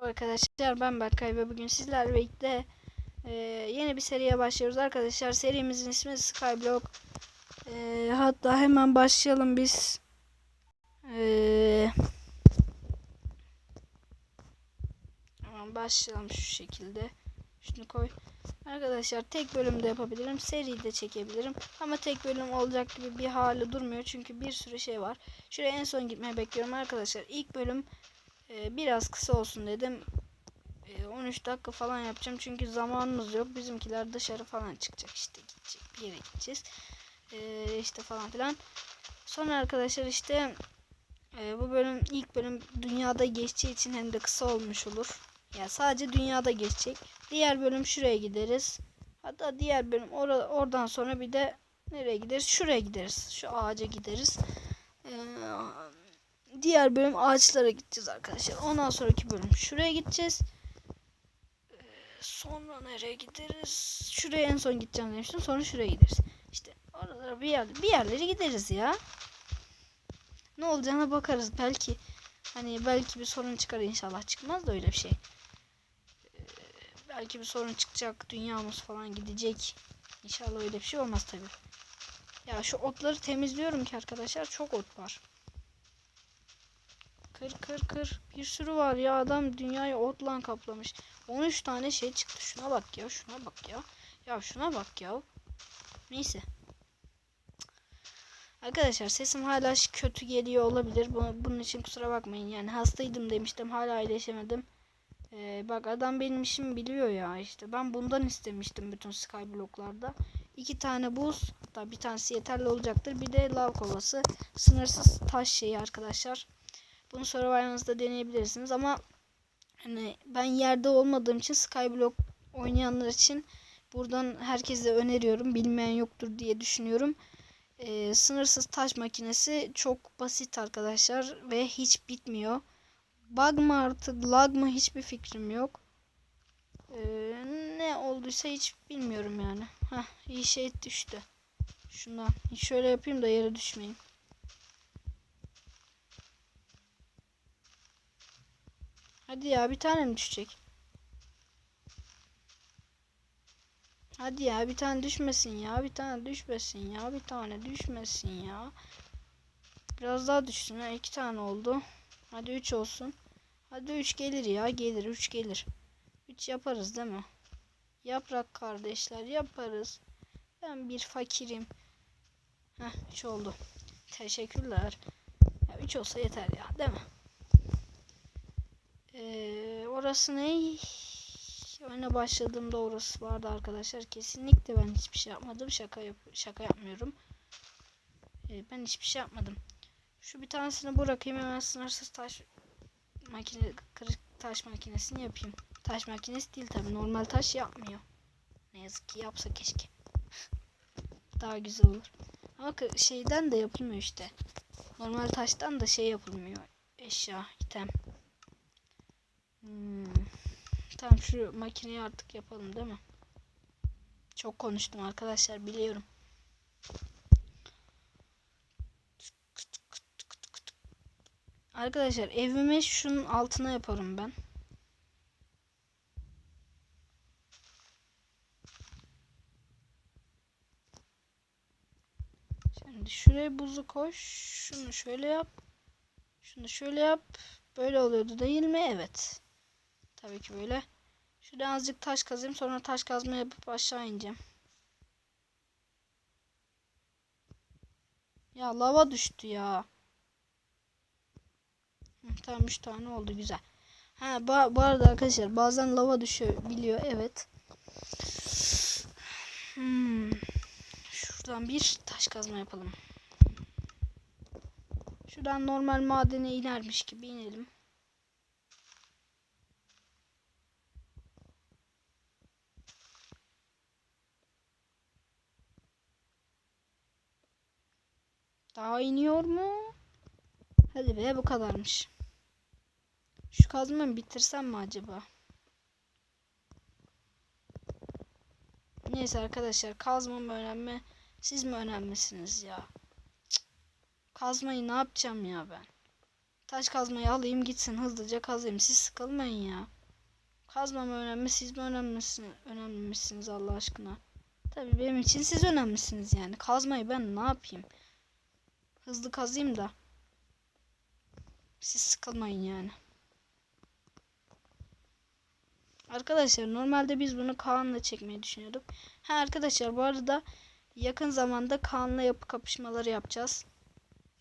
Merhaba arkadaşlar ben Berkay ve bugün sizlerle birlikte e, yeni bir seriye başlıyoruz arkadaşlar. Serimizin ismi Skyblock. E, hatta hemen başlayalım biz. E, hemen başlayalım şu şekilde. Şunu koy. Arkadaşlar tek bölümde yapabilirim. Seri de çekebilirim. Ama tek bölüm olacak gibi bir hali durmuyor. Çünkü bir sürü şey var. Şuraya en son gitmeyi bekliyorum arkadaşlar. İlk bölüm ee, biraz kısa olsun dedim. Ee, 13 dakika falan yapacağım çünkü zamanımız yok. Bizimkiler dışarı falan çıkacak işte gidecek bir yere gideceğiz. Ee, işte falan filan. Sonra arkadaşlar işte e, bu bölüm ilk bölüm dünyada geçeceği için hem de kısa olmuş olur. Ya sadece dünyada geçecek. Diğer bölüm şuraya gideriz. Hatta diğer bölüm or oradan sonra bir de nereye gideriz? Şuraya gideriz. Şu ağaca gideriz. Ee, diğer bölüm ağaçlara gideceğiz arkadaşlar. Ondan sonraki bölüm şuraya gideceğiz. Ee, sonra nereye gideriz? Şuraya en son gideceğim demiştim. Sonra şuraya gideriz. İşte oralara bir yer bir yerlere gideriz ya. Ne olacağına bakarız. Belki hani belki bir sorun çıkar inşallah çıkmaz da öyle bir şey. Ee, belki bir sorun çıkacak. Dünyamız falan gidecek. İnşallah öyle bir şey olmaz tabi. Ya şu otları temizliyorum ki arkadaşlar çok ot var. Kır kır kır. Bir sürü var ya adam dünyayı otla kaplamış. 13 tane şey çıktı. Şuna bak ya şuna bak ya. Ya şuna bak ya. Neyse. Arkadaşlar sesim hala kötü geliyor olabilir. Bunun için kusura bakmayın. Yani hastaydım demiştim. Hala iyileşemedim. Ee, bak adam benim işimi biliyor ya işte. Ben bundan istemiştim bütün skyblocklarda. İki tane buz. Hatta bir tanesi yeterli olacaktır. Bir de lav kovası. Sınırsız taş şeyi arkadaşlar. Bunu Survivor'ınızda deneyebilirsiniz ama hani ben yerde olmadığım için Skyblock oynayanlar için buradan herkese öneriyorum. Bilmeyen yoktur diye düşünüyorum. Ee, sınırsız taş makinesi çok basit arkadaşlar ve hiç bitmiyor. Bug mı artık lag mı hiçbir fikrim yok. Ee, ne olduysa hiç bilmiyorum yani. Heh, iyi şey düştü. Şundan şöyle yapayım da yere düşmeyeyim. Hadi ya bir tane mi düşecek? Hadi ya bir tane düşmesin ya. Bir tane düşmesin ya. Bir tane düşmesin ya. Biraz daha düşsün. Ha, iki tane oldu. Hadi üç olsun. Hadi üç gelir ya. Gelir. Üç gelir. Üç yaparız değil mi? Yaprak kardeşler yaparız. Ben bir fakirim. Heh üç oldu. Teşekkürler. Ya, üç olsa yeter ya değil mi? Orası ne? Oyuna başladığımda orası vardı arkadaşlar. Kesinlikle ben hiçbir şey yapmadım. Şaka yap şaka yapmıyorum. Ee, ben hiçbir şey yapmadım. Şu bir tanesini bırakayım hemen sınırsız taş makine kırık taş makinesini yapayım. Taş makinesi değil tabi normal taş yapmıyor. Ne yazık ki yapsa keşke. Daha güzel olur. Ama şeyden de yapılmıyor işte. Normal taştan da şey yapılmıyor. Eşya, item. Hmm. Tamam şu makineyi artık yapalım değil mi? Çok konuştum arkadaşlar biliyorum. Arkadaşlar evimi şunun altına yaparım ben. Şimdi şuraya buzu koş. Şunu şöyle yap. Şunu şöyle yap. Böyle oluyordu değil mi? Evet. Tabii ki böyle. Şurada azıcık taş kazayım. Sonra taş kazma yapıp aşağı ineceğim. Ya lava düştü ya. Hı, tamam 3 tane oldu güzel. Ha bu, bu arada arkadaşlar bazen lava düşüyor biliyor evet. Hmm. Şuradan bir taş kazma yapalım. Şuradan normal madene inermiş gibi inelim. Daha iniyor mu? Hadi be bu kadarmış. Şu kazmayı bitirsem mi acaba? Neyse arkadaşlar kazma mı önemli? Siz mi önemlisiniz ya? Kazmayı ne yapacağım ya ben? Taş kazmayı alayım gitsin hızlıca kazayım. Siz sıkılmayın ya. Kazma mı önemli siz mi önemlisiniz, önemlisiniz Allah aşkına. Tabii benim için siz önemlisiniz yani. Kazmayı ben ne yapayım? Hızlı kazayım da. Siz sıkılmayın yani. Arkadaşlar normalde biz bunu Kaan'la çekmeyi düşünüyorduk. Ha arkadaşlar bu arada yakın zamanda Kaan'la yapı kapışmaları yapacağız.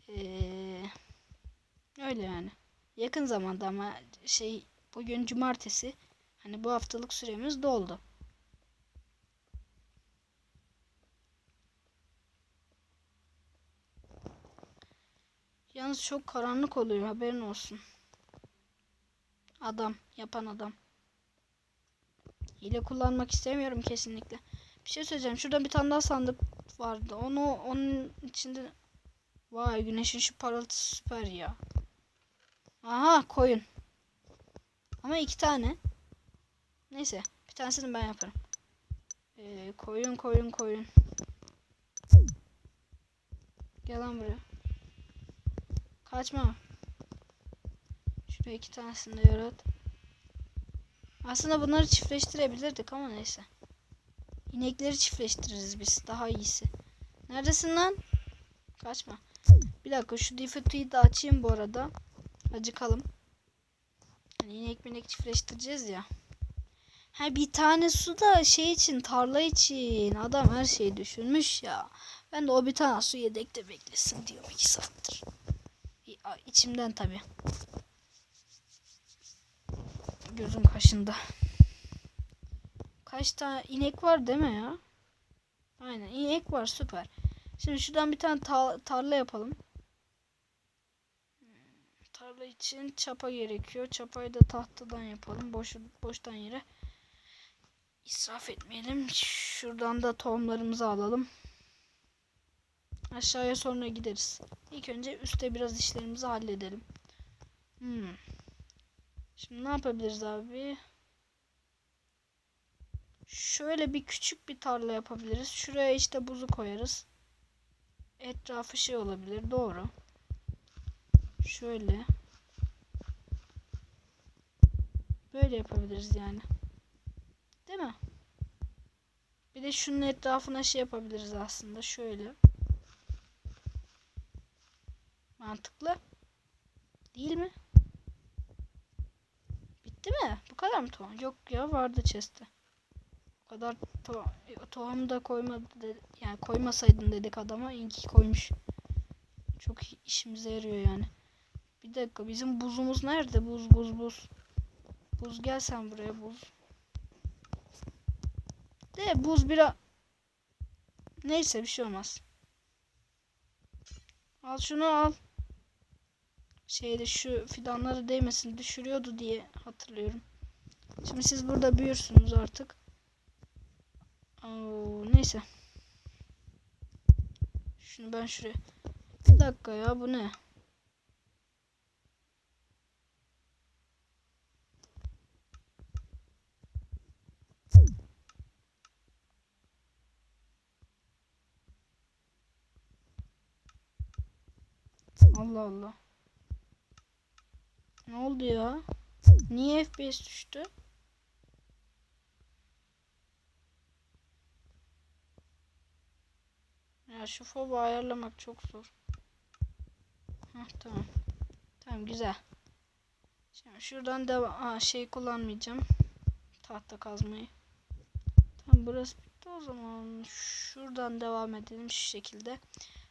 Ee, öyle yani. Yakın zamanda ama şey bugün cumartesi. Hani bu haftalık süremiz doldu. Yalnız çok karanlık oluyor haberin olsun. Adam, yapan adam. Hile kullanmak istemiyorum kesinlikle. Bir şey söyleyeceğim. Şurada bir tane daha sandık vardı. Onu onun içinde Vay güneşin şu parıltısı süper ya. Aha koyun. Ama iki tane. Neyse bir tanesini ben yaparım. Ee, koyun koyun koyun. Gel lan buraya. Kaçma. Şuraya iki tanesini de yarat. Aslında bunları çiftleştirebilirdik ama neyse. İnekleri çiftleştiririz biz. Daha iyisi. Neredesin lan? Kaçma. Bir dakika şu default'u da açayım bu arada. Acıkalım. Hani inek minek çiftleştireceğiz ya. Ha bir tane su da şey için tarla için. Adam her şeyi düşünmüş ya. Ben de o bir tane su yedekte beklesin diyorum iki saattir. İçimden tabi. Gözüm kaşında. Kaç tane inek var değil mi ya? Aynen inek var süper. Şimdi şuradan bir tane ta- tarla yapalım. Tarla için çapa gerekiyor. Çapayı da tahtadan yapalım. Boş, boştan yere israf etmeyelim. Şuradan da tohumlarımızı alalım. Aşağıya sonra gideriz. İlk önce üstte biraz işlerimizi halledelim. Hmm. Şimdi ne yapabiliriz abi? Şöyle bir küçük bir tarla yapabiliriz. Şuraya işte buzu koyarız. Etrafı şey olabilir. Doğru. Şöyle. Böyle yapabiliriz yani. Değil mi? Bir de şunun etrafına şey yapabiliriz aslında. Şöyle. Mantıklı. Değil mi? Bitti mi? Bu kadar mı tohum? Yok ya vardı chest'te. O kadar to tohum da koymadı dedi. Yani koymasaydın dedik adama. İyi ki koymuş. Çok işimize yarıyor yani. Bir dakika bizim buzumuz nerede? Buz buz buz. Buz gel sen buraya buz. De buz biraz... Neyse bir şey olmaz. Al şunu al. Şeyde şu fidanları değmesin düşürüyordu diye hatırlıyorum. Şimdi siz burada büyürsünüz artık. Oo, neyse. Şunu ben şuraya. Bir dakika ya bu ne? Allah Allah. Ne oldu ya? Niye FPS düştü? Ya şu fobu ayarlamak çok zor. Heh, tamam. Tamam güzel. Şimdi şuradan devam. Aa, şey kullanmayacağım. Tahta kazmayı. Tamam burası bitti o zaman. Şuradan devam edelim şu şekilde.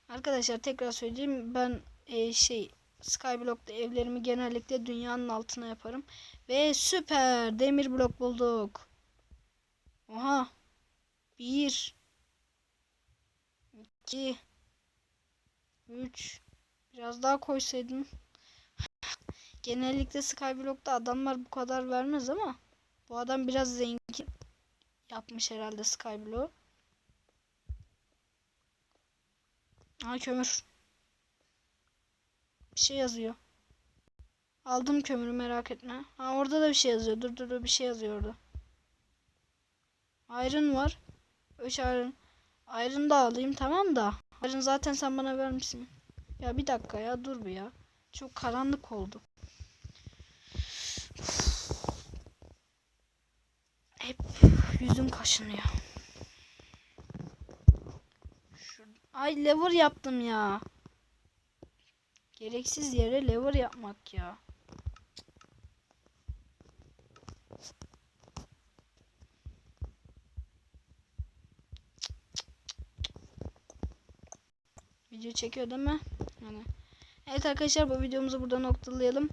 Arkadaşlar tekrar söyleyeyim. Ben e, şey Skyblock'ta evlerimi genellikle dünyanın altına yaparım. Ve süper demir blok bulduk. Oha. Bir. iki, Üç. Biraz daha koysaydım. Genellikle Skyblock'ta adamlar bu kadar vermez ama bu adam biraz zengin yapmış herhalde Skyblock'u. Aa kömür. Bir şey yazıyor. Aldım kömürü merak etme. Ha orada da bir şey yazıyor. Dur dur dur bir şey yazıyor orada. Iron var. 3 iron. Iron da alayım tamam da. Iron zaten sen bana vermişsin. Ya bir dakika ya dur bir ya. Çok karanlık oldu. Hep yüzüm kaşınıyor. Şur- Ay lever yaptım ya. Gereksiz yere lever yapmak ya. Video çekiyor değil mi? Yani. Evet arkadaşlar bu videomuzu burada noktalayalım.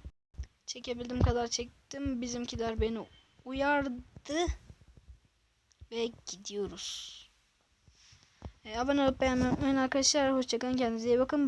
Çekebildiğim kadar çektim. Bizimkiler beni uyardı. Ve gidiyoruz. E, abone olup beğenmeyi unutmayın arkadaşlar. Hoşçakalın. Kendinize iyi bakın. Bye.